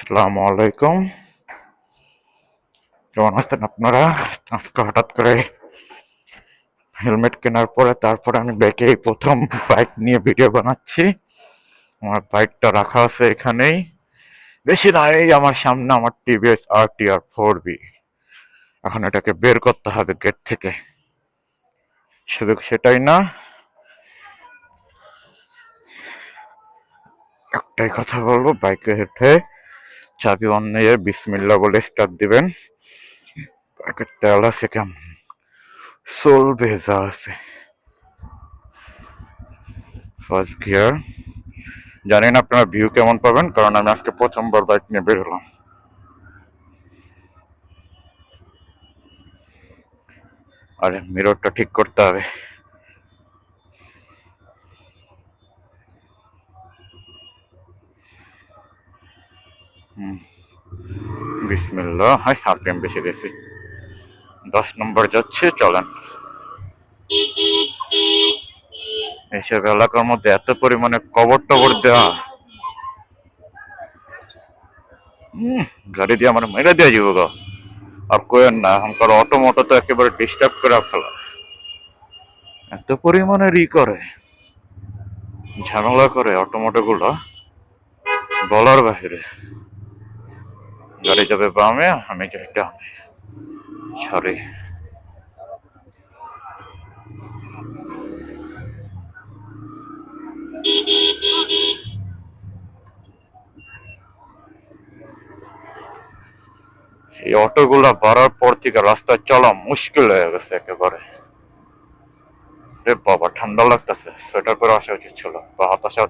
আসসালামু আলাইকুম কেমন আছেন আপনারা? আজকে হঠাৎ করে হেলমেট কেনার পরে তারপরে আমি এই প্রথম বাইক নিয়ে ভিডিও বানাচ্ছি। আমার বাইকটা রাখা আছে এখানেই। বেশি না, এই আমার সামনে আমার TVS R T R four V এখন এটাকে বের করতে হবে গেট থেকে। শুধু সেটাই না, একটাই কথা বলব বাইকে হেঁটে চাবি অন নিয়ে বিসমিল্লা বলে স্টার্ট দিবেন। বাইকের তেল আছে কেমন? সোল ভেজা আছে। ফার্স্ট গিয়ার জানি না আপনারা ভিউ কেমন পাবেন, কারণ আমি আজকে প্রথমবার বাইক নিয়ে বের হলাম। আরে মিররটা ঠিক করতে হবে হুম বিসমিল্লাহ হাই আরপিএম বেশি গেছি দশ নম্বর যাচ্ছে, চলেন। এইসব এলাকার মধ্যে এত পরিমাণে কবর টবর দেওয়া গাড়ি দিয়ে আমার মেরে দেওয়া যাব গো। আর কোয়েন না, এখনকার অটো মোটো তো একেবারে ডিস্টার্ব করে ফেলা। এত পরিমাণে রি করে, ঝামেলা করে অটোমোটো গুলো বলার বাহিরে। গাড়ি যাবে বামে, আমি ডানে। সরি। এই অটোগুলা বাড়ার পর থেকে রাস্তায় চলা মুশকিল হয়ে গেছে একেবারে। রে বাবা, ঠান্ডা লাগতেছে। সোয়েটার পরে আসা উচিত ছিল। বা হতাশা।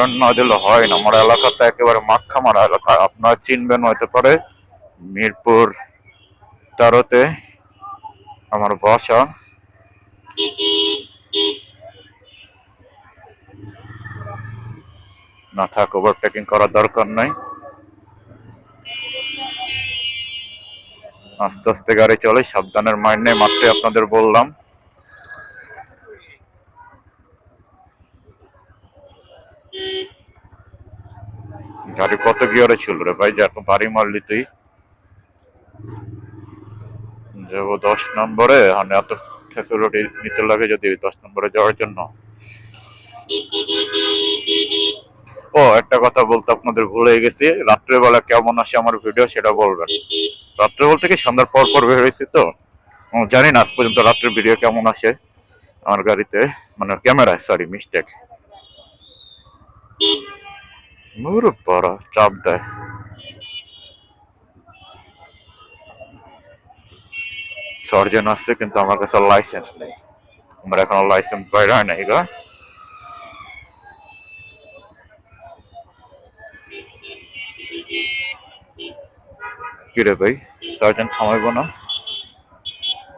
ফোরন না দিলে হয় না। আমার এলাকাতে একেবারে মাখা মারা এলাকা। আপনারা চিনবেন হতে পারে, মিরপুর, তেরোতে আমার বাসা না থাক ওভারটেকিং করার দরকার নাই। আস্তে আস্তে গাড়ি চলে, সাবধানের মাইন্ডে মাত্রে আপনাদের বললাম। গাড়ি কত গিয়ারে ছিল রে ভাই? যে এত বাড়ি মারলি তুই? যাব দশ নম্বরে মানে এত ফ্যাসিলিটি নিতে লাগে যদি দশ নম্বরে যাওয়ার জন্য। ও, একটা কথা বলতে আপনাদের ভুলে গেছি। রাত্রেবেলা কেমন আসে আমার ভিডিও সেটা বলবেন। রাত্রে বলতে কি সন্ধ্যার পর পর বের হয়েছি তো? জানি না, আজ পর্যন্ত রাত্রের ভিডিও কেমন আসে আমার গাড়িতে। মানে ক্যামেরায় সরি মিস্টেক মুর বড় চাপ দেয় সার্জন আসছে কিন্তু আমার কাছে লাইসেন্স নেই আমার এখনও লাইসেন্স বাইরে হয় নাই গা কিরে ভাই সার্জন থামাইবো না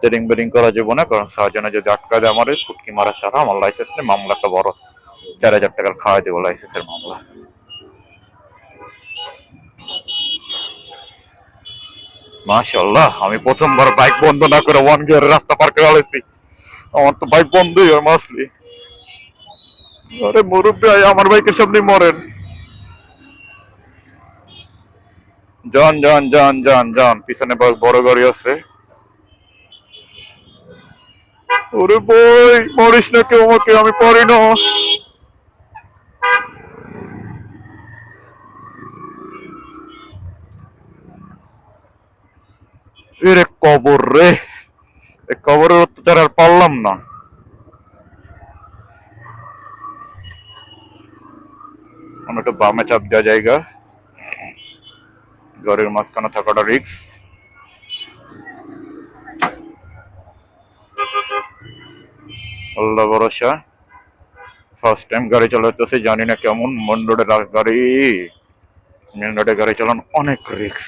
তেরিং বেরিং করা যাব না কারণ সার্জনে যদি আটকা দেয় আমার ফুটকি মারা ছাড়া আমার লাইসেন্স নেই মামলাটা বড় চার হাজার টাকার খাওয়াই দেবো লাইসেন্সের মামলা মাশাল্লাহ আমি প্রথমবার বাইক বন্ধ না করে ওয়ান গিয়ার রাস্তা পার করে আলেছি আমার তো বাইক বন্ধই হয় মাসলি আরে মুরব্বী আমার বাইকের সামনে মরেন। যান যান যান যান যান, পিছনে বড় গাড়ি আছে। ওরে বই মরিস না কেউ আমাকে, আমি পারি না। এরে কবর। রে কবরের অত্যাচার আর পারলাম না। একটু বামে চাপ দেওয়া জায়গা। গাড়ির মাঝখানে থাকাটা রিক্স আল্লাহ ভরসা। ফার্স্ট টাইম গাড়ি চালাতেছে, জানি না কেমন। মন রোডে গাড়ি মেন রোডে গাড়ি চালানো অনেক রিক্স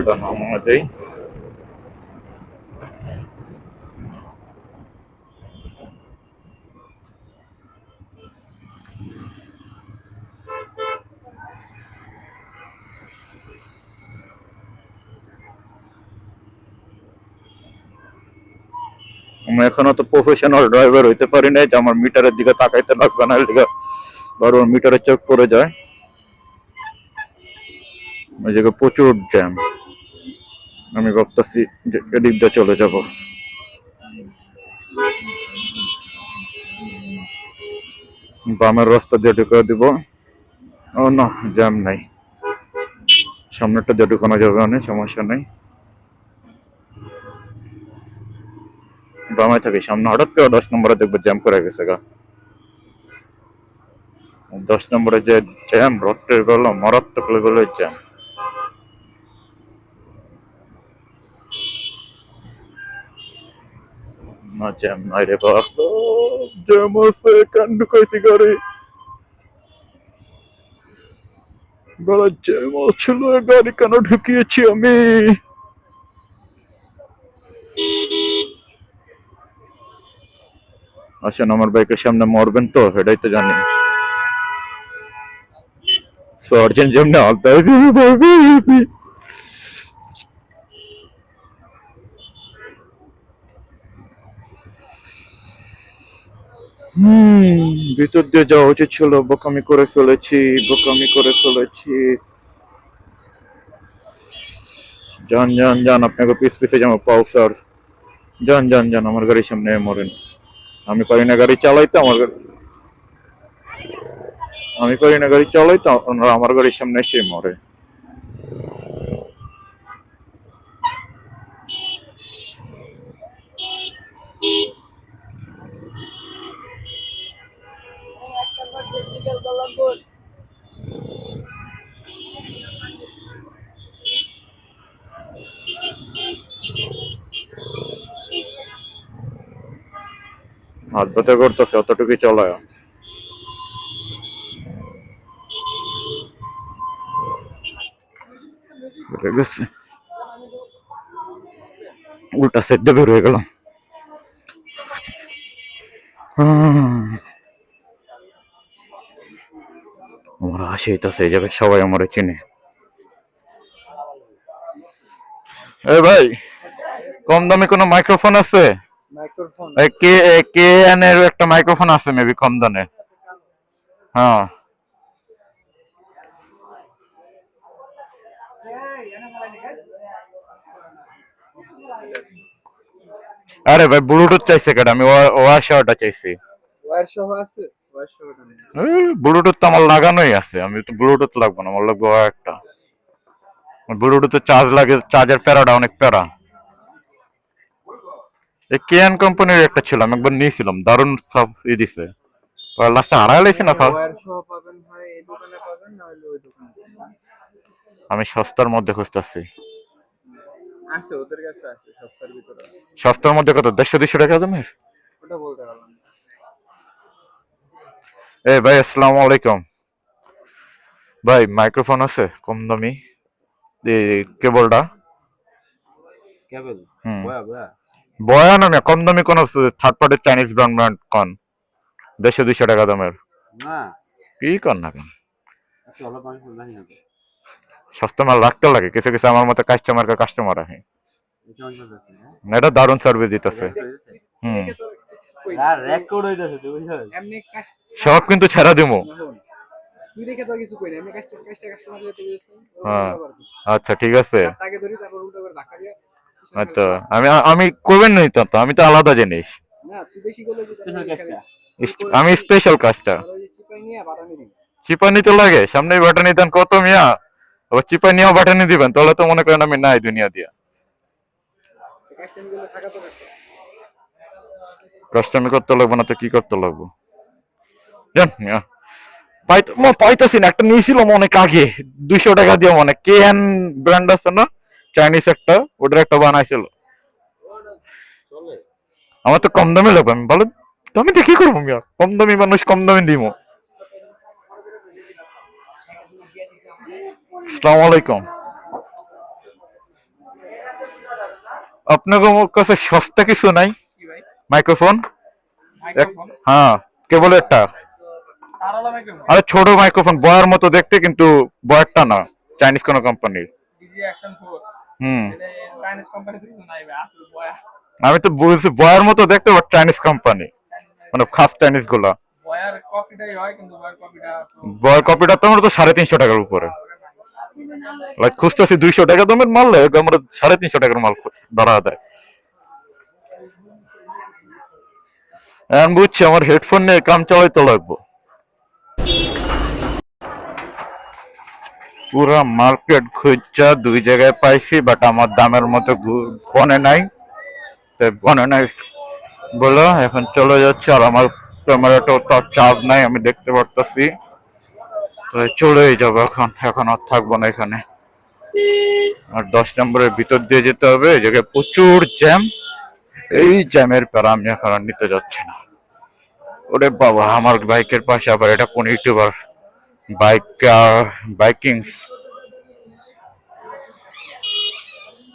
উল্টা নাম অনুযায়ী আমি এখনও তো প্রফেশনাল ড্রাইভার হইতে পারি নাই, যে আমার মিটারের দিকে তাকাইতে লাগবে না, এদিকে বারবার মিটারে চেক করে যায়। প্রচুর জ্যাম আমি ভাবতেছি যে দিয়ে চলে যাব। বামের রাস্তা দিয়ে ঢুকে দিব। ও না, জ্যাম নাই। সামনেটা দিয়ে ঢুকানো যাবে অনেক সমস্যা নেই। বামে থাকি, সামনে হঠাৎ করে দশ নম্বরে দেখব জ্যাম করে গেছে গা। দশ নম্বরে যে জ্যাম, রক্তের গেল মারাত্মক লেভেলের জ্যাম। ঢুকাইছি গাড়ি। কেন ঢুকিয়েছি আমি? আসেন, আমার বাইকের সামনে মরবেন তো, এটাই তো জানি। সর্জন যেমনি আলতা ভিতর দিয়ে যাওয়া উচিত ছিল, বোকামি করে ফেলেছি, বোকামি করে ফেলেছি। যান যান যান, আপনাকে পিস পিসে যাব পালসার যান যান যান, আমার গাড়ির সামনে মরেন। আমি পারি না গাড়ি চালাইতে, আমার গাড়ি আমি পারি না গাড়ি চালাইতে আমার গাড়ির সামনে এসে মরে। হাত ব্যথা করতেছে অতটুকুই চলায় উল্টা সেদ্ধ বের হয়ে গেলাম। আমার হাসি হইতাছে জায়গায় সবাই আমার চিনে। এ ভাই, কম দামে কোনো মাইক্রোফোন আছে? কে কে এন এর একটা মাইক্রোফোন আছে মেবি কম দামে হ্যাঁ। আরে ভাই ব্লুটুথ চাইছে কেন আমি ওয়ার শাওয়ারটা চাইছি। ওয়ার সহ আছে? ওয়ার সহটা ব্লুটুথ তো আমার লাগানোই আছে। আমি তো ব্লুটুথ লাগবো না আমার লাগবে ওয়ার একটা। ব্লুটুথে চার্জ লাগে চার্জের প্যারাটা অনেক প্যারা। এই কেএন কোম্পানির একটা ছিল আমি একবার নিয়েছিলাম দারুণ সব ই দিছে। লাস্টে হারাই লেছি না ফার্স্ট? ওয়ার সহ পাবেন ভাই এই দোকানে পাবেন না হলে ওই দোকানে পাবেন। আমি সস্তার মধ্যে খুঁজতেছি। আছে ওদের কাছে আছে সস্তার ভিতরে আছে। সস্তার মধ্যে কত দেড়শো দুশো টাকা দামের। এই ভাই আসসালামু আলাইকুম। ভাই মাইক্রোফোন আছে কম দামি। কেবলটা কেবল হুম। বয়া বয়া বয়ান না কম দামি কোন third party Chinese brand brand কন? দেড়শো দুশো টাকা দামের। কি কর না কেন? আচ্ছা সস্তা মাল রাখতে লাগে কিছু কিছু আমার মতো কাস্টমার কা কাস্টমার আছে এটা হ্যাঁ। এটা দারুণ সার্ভিস দিতেছে। হুম। সব কিন্তু ছেড়া দিমু। হ্যাঁ। আচ্ছা ঠিক আছে। আচ্ছা আমি আমি করবেন নাই তো আমি তো আলাদা জিনিস। না আমি স্পেশাল কাজটা ধরো ওই যে চিপাই নিয়ে বাটানি দিবি চিপা নিতে লাগে সামনে বাটানি দেন কত মিয়া? আবার চিপা বাটানি দিবেন তাহলে তো মনে করেন আমি নাই দুনিয়া দিয়া। তো কাস্টমি করতে লাগবে না তো কি করতে লাগবো? জান মিয়া। পাইতেছি না একটা নিয়েছিলাম অনেক আগে দুইশো টাকা দিয়ে মনে কে ব্র্যান্ড আছে না? চাইনিজ একটা, ওটার একটা বানাইছিল আমার তো কম দামে লাগবে, আমি বলো, দামি দিয়ে কি করব কম দামি মানুষ, কম দামে দিব আসসালামু আলাইকুম। আপনার কাছে সস্তা কিছু নাই। মাইক্রোফোন? হ্যাঁ কেবল একটা। আরে ছোট মাইক্রোফোন, বয়ার মতো দেখতে, কিন্তু বয়ারটা না, চাইনিজ কোনো কোম্পানির ডিজি অ্যাকশন 4 হুম। আমি তো বুঝছি বয়ের মতো দেখতে বাট চাইনিজ কোম্পানি মানে খাস চাইনিজগুলা। বয়ার কপিটা তো আমরা তো সাড়ে তিনশো টাকার উপরে। লাইক খুঁজতেছি দুইশো টাকা দামের মারলে আমরা সাড়ে তিনশো টাকার মাল ধরা দেয়। এখন বুঝছি আমার হেডফোন নিয়ে কাম চালাইতে লাগবো। পুরা মার্কেট খুঁজছা দুই জায়গায় পাইছি বাট আমার দামের মতো বনে নাই। বনে নাই বলো এখন চলে যাচ্ছে, আর আমার ক্যামেরাটাও তার চার্জ নাই, আমি দেখতে পারতাছি। তো চলেই যাব এখন এখন আর থাকব না এখানে। আর দশ নম্বরের ভিতর দিয়ে যেতে হবে, এই জায়গায় প্রচুর জ্যাম। এই জ্যামের প্যারা আমি এখন নিতে যাচ্ছি না। ওরে বাবা, আমার বাইকের পাশে আবার এটা কোন ইউটিউবার বাইক বাইকিং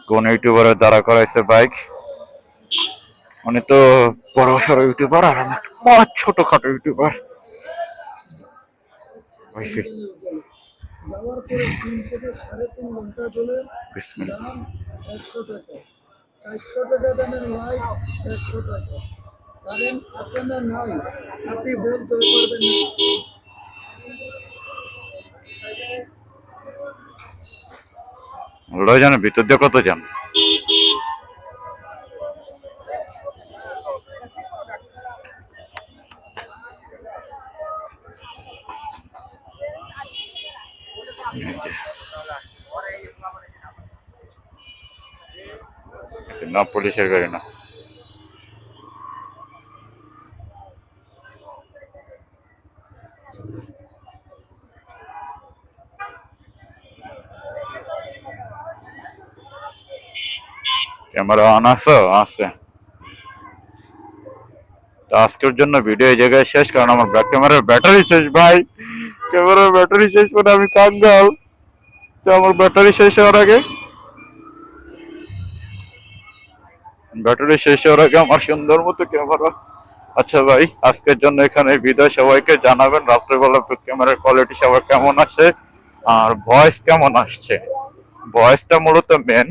কোন ইউটিউবারের দ্বারা করাইছে বাইক উনি তো বড় সড়ো ইউটিউবার আর আমি একটা ছোটখাটো ইউটিউবার যাওয়ার পরে তিন থেকে সাড়ে তিন ঘণ্টা চলে একশো টাকা। চারশো টাকা দামের লাইট একশো টাকা কারেন্ট আছে না নাই আপনি বলতে পারবেন ওরাই জানে ভিতর দিয়ে কত যান না পুলিশের গাড়ি না। ক্যামেরা আছে তো আজকের জন্য ভিডিও এই জায়গায় শেষ, কারণ আমার ব্যাক ক্যামেরার ব্যাটারি শেষ ভাই। ক্যামেরার ব্যাটারি শেষ করে আমি কাঙ্গাল। তো আমার ব্যাটারি শেষ হওয়ার আগে ব্যাটারি শেষ হওয়ার আগে আমার সুন্দর মতো ক্যামেরা আচ্ছা ভাই, আজকের জন্য এখানে বিদায়। সবাইকে জানাবেন, রাত্রেবেলা ক্যামেরার কোয়ালিটি সবার কেমন আছে, আর ভয়েস কেমন আসছে? ভয়েসটা মূলত মেন